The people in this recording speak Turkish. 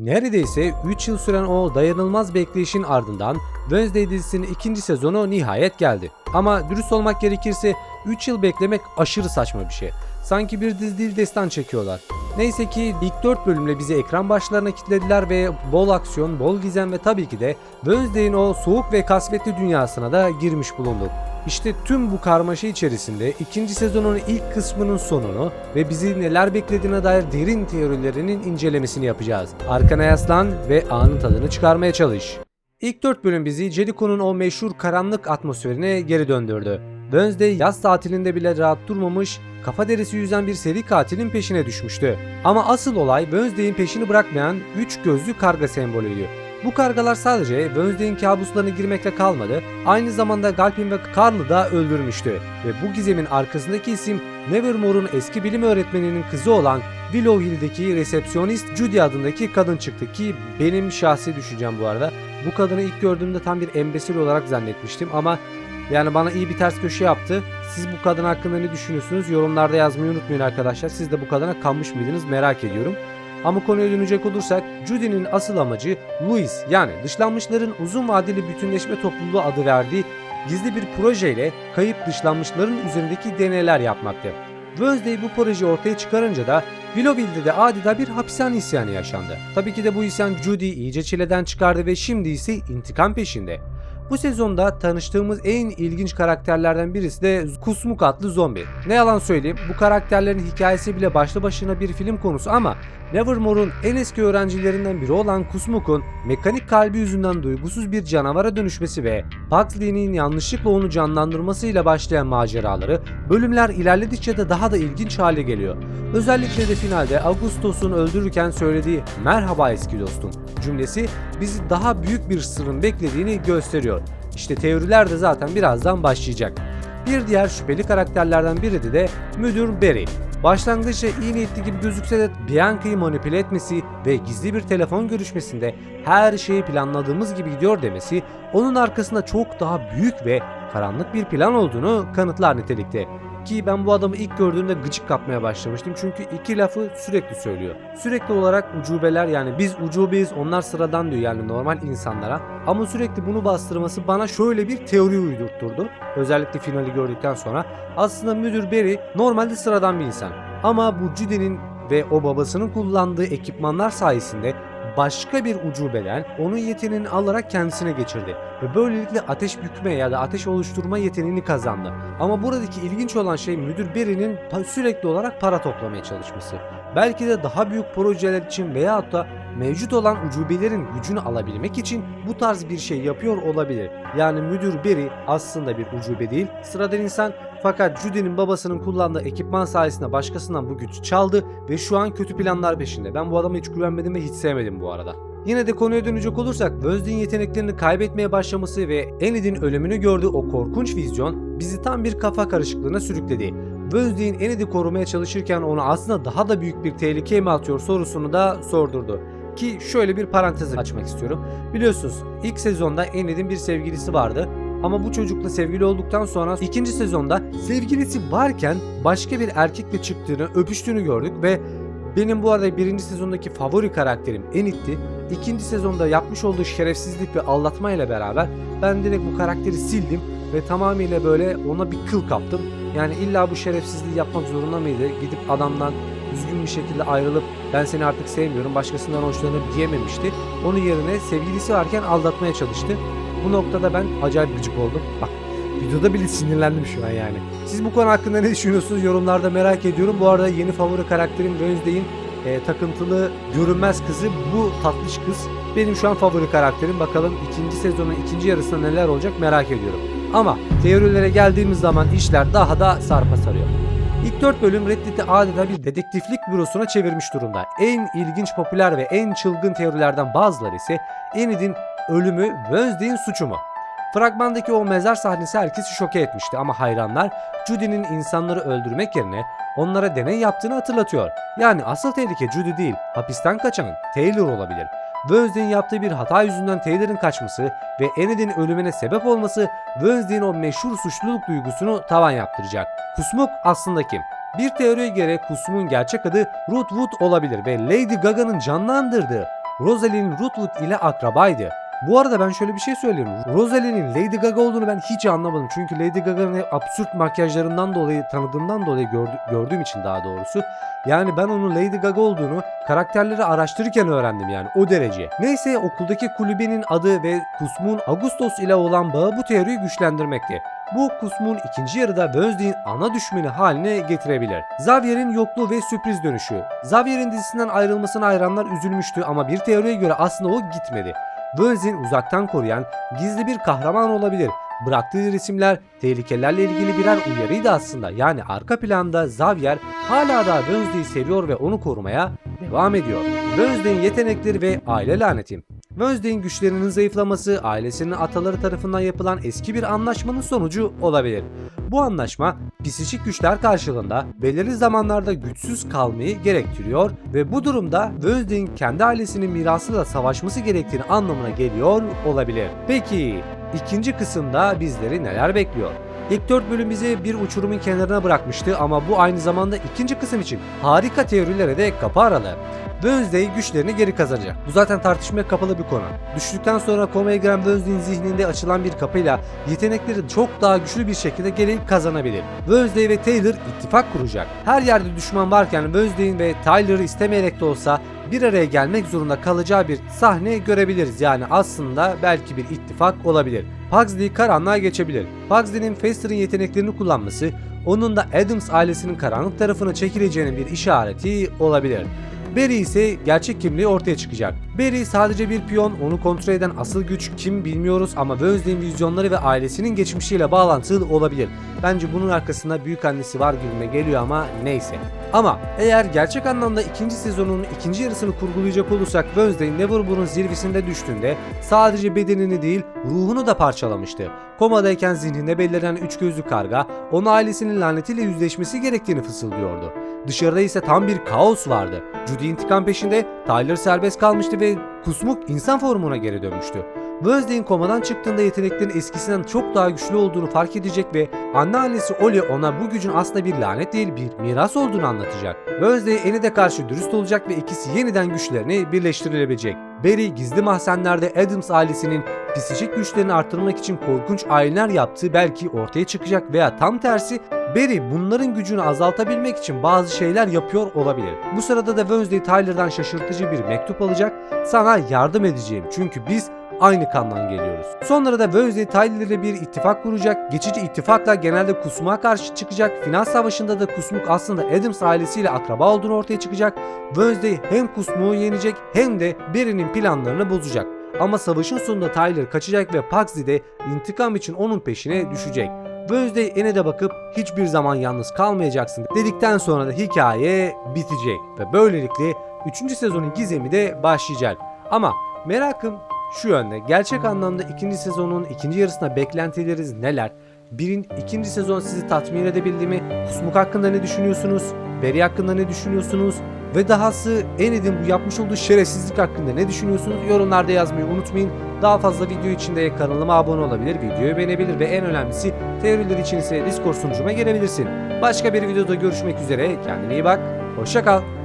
Neredeyse 3 yıl süren o dayanılmaz bekleyişin ardından Wednesday dizisinin ikinci sezonu nihayet geldi. Ama dürüst olmak gerekirse 3 yıl beklemek aşırı saçma bir şey. Sanki bir dizi destan çekiyorlar. Neyse ki ilk 4 bölümle bizi ekran başlarına kilitlediler ve bol aksiyon, bol gizem ve tabii ki de Wednesday'in o soğuk ve kasvetli dünyasına da girmiş bulunduk. İşte tüm bu karmaşa içerisinde ikinci sezonun ilk kısmının sonunu ve bizi neler beklediğine dair derin teorilerinin incelemesini yapacağız. Arkana yaslan ve anın tadını çıkarmaya çalış. İlk 4 bölüm bizi Jericho'nun o meşhur karanlık atmosferine geri döndürdü. Wednesday yaz tatilinde bile rahat durmamış, kafa derisi yüzen bir seri katilin peşine düşmüştü. Ama asıl olay Wednesday'in peşini bırakmayan 3 gözlü karga sembolüydü. Bu kargalar sadece Wednesday'in kabuslarına girmekle kalmadı, aynı zamanda Galpin ve Carl'ı da öldürmüştü. Ve bu gizemin arkasındaki isim Nevermore'un eski bilim öğretmeninin kızı olan Willow Hill'deki resepsiyonist Judy adındaki kadın çıktı ki benim şahsi düşüncem bu arada. Bu kadını ilk gördüğümde tam bir embesil olarak zannetmiştim ama yani bana iyi bir ters köşe yaptı. Siz bu kadın hakkında ne düşünüyorsunuz? Yorumlarda yazmayı unutmayın arkadaşlar. Siz de bu kadına kanmış mıydınız merak ediyorum. Ama konuya dönecek olursak Judy'nin asıl amacı Louis yani dışlanmışların uzun vadeli bütünleşme topluluğu adı verdiği gizli bir projeyle kayıp dışlanmışların üzerindeki deneyler yapmaktı. Wednesday bu projeyi ortaya çıkarınca da Willowville'de de adeta bir hapishane isyanı yaşandı. Tabii ki de bu isyan Judy'yi iyice çileden çıkardı ve şimdi ise intikam peşinde. Bu sezonda tanıştığımız en ilginç karakterlerden birisi de Kusmuk adlı zombi. Ne yalan söyleyeyim bu karakterlerin hikayesi bile başlı başına bir film konusu ama Nevermore'un en eski öğrencilerinden biri olan Kusmuk'un mekanik kalbi yüzünden duygusuz bir canavara dönüşmesi ve Pugsley'nin yanlışlıkla onu canlandırmasıyla başlayan maceraları bölümler ilerledikçe de daha da ilginç hale geliyor. Özellikle de finalde Augustos'un öldürürken söylediği merhaba eski dostum cümlesi bizi daha büyük bir sırrın beklediğini gösteriyor. İşte teoriler de zaten birazdan başlayacak. Bir diğer şüpheli karakterlerden biri de, de Müdür Barry. Başlangıçta iyi niyetli gibi gözükse de Bianca'yı manipüle etmesi ve gizli bir telefon görüşmesinde her şeyi planladığımız gibi gidiyor demesi onun arkasında çok daha büyük ve karanlık bir plan olduğunu kanıtlar nitelikte. Ki ben bu adamı ilk gördüğümde gıcık kapmaya başlamıştım çünkü iki lafı sürekli söylüyor. Sürekli olarak ucubeler yani biz ucubeyiz onlar sıradan diyor yani normal insanlara. Ama sürekli bunu bastırması bana şöyle bir teori uydurtturdu. Özellikle finali gördükten sonra. Aslında müdür Barry normalde sıradan bir insan. Ama bu Judy'nin ve o babasının kullandığı ekipmanlar sayesinde başka bir ucubeden onun yeteneğini alarak kendisine geçirdi ve böylelikle ateş bükme ya da ateş oluşturma yeteneğini kazandı. Ama buradaki ilginç olan şey müdür Barry'nin pa- sürekli olarak para toplamaya çalışması. Belki de daha büyük projeler için veyahut da mevcut olan ucubelerin gücünü alabilmek için bu tarz bir şey yapıyor olabilir. Yani müdür Barry aslında bir ucube değil, sıradan insan fakat Judy'nin babasının kullandığı ekipman sayesinde başkasından bu gücü çaldı ve şu an kötü planlar peşinde. Ben bu adama hiç güvenmedim ve hiç sevmedim bu arada. Yine de konuya dönecek olursak Wednesday'in yeteneklerini kaybetmeye başlaması ve Enid'in ölümünü gördüğü o korkunç vizyon bizi tam bir kafa karışıklığına sürükledi. Wednesday'in Enid'i korumaya çalışırken onu aslında daha da büyük bir tehlikeye mi atıyor sorusunu da sordurdu. Ki şöyle bir parantez açmak istiyorum. Biliyorsunuz ilk sezonda Enid'in bir sevgilisi vardı ama bu çocukla sevgili olduktan sonra ikinci sezonda sevgilisi varken başka bir erkekle çıktığını, öpüştüğünü gördük ve benim bu arada birinci sezondaki favori karakterim Enid'ti. İkinci sezonda yapmış olduğu şerefsizlik ve aldatma ile beraber ben direkt bu karakteri sildim ve tamamıyla böyle ona bir kıl kaptım. Yani illa bu şerefsizliği yapmak zorunda mıydı? Gidip adamdan düzgün bir şekilde ayrılıp ben seni artık sevmiyorum başkasından hoşlanırım diyememişti. Onun yerine sevgilisi varken aldatmaya çalıştı. Bu noktada ben acayip gıcık oldum. Bak videoda bile sinirlendim şu an yani. Siz bu konu hakkında ne düşünüyorsunuz? Yorumlarda merak ediyorum. Bu arada yeni favori karakterim Wednesday'in e, takıntılı görünmez kızı bu tatlış kız. Benim şu an favori karakterim. Bakalım ikinci sezonun ikinci yarısında neler olacak merak ediyorum. Ama teorilere geldiğimiz zaman işler daha da sarpa sarıyor. İlk 4 bölüm Reddit'i adeta bir dedektiflik bürosuna çevirmiş durumda. En ilginç, popüler ve en çılgın teorilerden bazıları ise Enid'in ölümü Wednesday'in suçu mu? Fragmandaki o mezar sahnesi herkesi şoke etmişti ama hayranlar Judy'nin insanları öldürmek yerine onlara deney yaptığını hatırlatıyor. Yani asıl tehlike Judy değil, hapisten kaçan Taylor olabilir. Wednesday'in yaptığı bir hata yüzünden Taylor'ın kaçması ve Enid'in ölümüne sebep olması Wednesday'in o meşhur suçluluk duygusunu tavan yaptıracak. Kusmuk aslında kim? Bir teoriye göre Kusmuk'un gerçek adı Ruth Wood olabilir ve Lady Gaga'nın canlandırdığı Rosalind Rootwood ile akrabaydı. Bu arada ben şöyle bir şey söyleyeyim. Rosalie'nin Lady Gaga olduğunu ben hiç anlamadım. Çünkü Lady Gaga'nın absürt makyajlarından dolayı, tanıdığımdan dolayı gördü- gördüğüm için daha doğrusu. Yani ben onun Lady Gaga olduğunu karakterleri araştırırken öğrendim yani o derece. Neyse okuldaki kulübenin adı ve Kusmuk'un Augustus ile olan bağı bu teoriyi güçlendirmekte. Bu Kusmuk'un ikinci yarıda Wednesday'in ana düşmeni haline getirebilir. Xavier'in yokluğu ve sürpriz dönüşü. Xavier'in dizisinden ayrılmasına hayranlar üzülmüştü ama bir teoriye göre aslında o gitmedi. Wednesday'in uzaktan koruyan gizli bir kahraman olabilir. Bıraktığı resimler tehlikelerle ilgili birer uyarıydı aslında. Yani arka planda Xavier hala da Wednesday'i seviyor ve onu korumaya devam ediyor. Wednesday'in yetenekleri ve aile laneti. Wednesday'in güçlerinin zayıflaması ailesinin ataları tarafından yapılan eski bir anlaşmanın sonucu olabilir. Bu anlaşma psikik güçler karşılığında belirli zamanlarda güçsüz kalmayı gerektiriyor ve bu durumda Wednesday'in kendi ailesinin mirasıyla savaşması gerektiğini anlamına geliyor olabilir. Peki ikinci kısımda bizleri neler bekliyor? İlk 4 bölüm bizi bir uçurumun kenarına bırakmıştı ama bu aynı zamanda ikinci kısım için harika teorilere de kapı aralı. Wednesday güçlerini geri kazanacak. Bu zaten tartışmaya kapalı bir konu. Düştükten sonra komaya giren Wednesday'in zihninde açılan bir kapıyla yetenekleri çok daha güçlü bir şekilde geri kazanabilir. Wednesday ve Taylor ittifak kuracak. Her yerde düşman varken Wednesday'in ve Tyler'ı istemeyerek de olsa bir araya gelmek zorunda kalacağı bir sahne görebiliriz. Yani aslında belki bir ittifak olabilir. Pugsley karanlığa geçebilir. Pugsley'nin Fester'ın yeteneklerini kullanması onun da Adams ailesinin karanlık tarafına çekileceğinin bir işareti olabilir. Barry ise gerçek kimliği ortaya çıkacak. Barry sadece bir piyon, onu kontrol eden asıl güç kim bilmiyoruz ama Wednesday'in vizyonları ve ailesinin geçmişiyle bağlantılı olabilir. Bence bunun arkasında büyük annesi var gibime geliyor ama neyse. Ama eğer gerçek anlamda ikinci sezonun ikinci yarısını kurgulayacak olursak Wednesday Nevermore'un zirvesinde düştüğünde sadece bedenini değil ruhunu da parçalamıştı. Komadayken zihninde beliren üç gözlü karga ona ailesinin lanetiyle yüzleşmesi gerektiğini fısıldıyordu. Dışarıda ise tam bir kaos vardı. Judy intikam peşinde, Tyler serbest kalmıştı ve Kusmuk insan formuna geri dönmüştü. Wednesday'in komadan çıktığında yeteneklerin eskisinden çok daha güçlü olduğunu fark edecek ve anneannesi Ollie ona bu gücün aslında bir lanet değil bir miras olduğunu anlatacak. Wednesday Enid'e karşı dürüst olacak ve ikisi yeniden güçlerini birleştirilebilecek. Barry gizli mahzenlerde Adams ailesinin psikik güçlerini arttırmak için korkunç ayinler yaptığı belki ortaya çıkacak veya tam tersi Barry bunların gücünü azaltabilmek için bazı şeyler yapıyor olabilir. Bu sırada da Wednesday Tyler'dan şaşırtıcı bir mektup alacak. Sana yardım edeceğim çünkü biz aynı kandan geliyoruz. Sonra da Wednesday Tyler bir ittifak kuracak. Geçici ittifakla genelde Kusmuk'a karşı çıkacak. Final savaşında da Kusmuk aslında Adams ailesiyle akraba olduğunu ortaya çıkacak. Wednesday hem Kusmuk'u yenecek hem de Barry'nin planlarını bozacak. Ama savaşın sonunda Tyler kaçacak ve Pugsley de intikam için onun peşine düşecek. Wednesday Enid'e bakıp hiçbir zaman yalnız kalmayacaksın dedikten sonra da hikaye bitecek. Ve böylelikle 3. sezonun gizemi de başlayacak. Ama merakım şu yönde. Gerçek anlamda ikinci sezonun ikinci yarısında beklentileriniz neler? Birin ikinci sezon sizi tatmin edebildi mi? Kusmuk hakkında ne düşünüyorsunuz? Barry hakkında ne düşünüyorsunuz? Ve dahası Enid'in bu yapmış olduğu şerefsizlik hakkında ne düşünüyorsunuz? Yorumlarda yazmayı unutmayın. Daha fazla video için de kanalıma abone olabilir, videoyu beğenebilir ve en önemlisi teoriler için ise Discord sunucuma gelebilirsin. Başka bir videoda görüşmek üzere. Kendine iyi bak. Hoşça kal.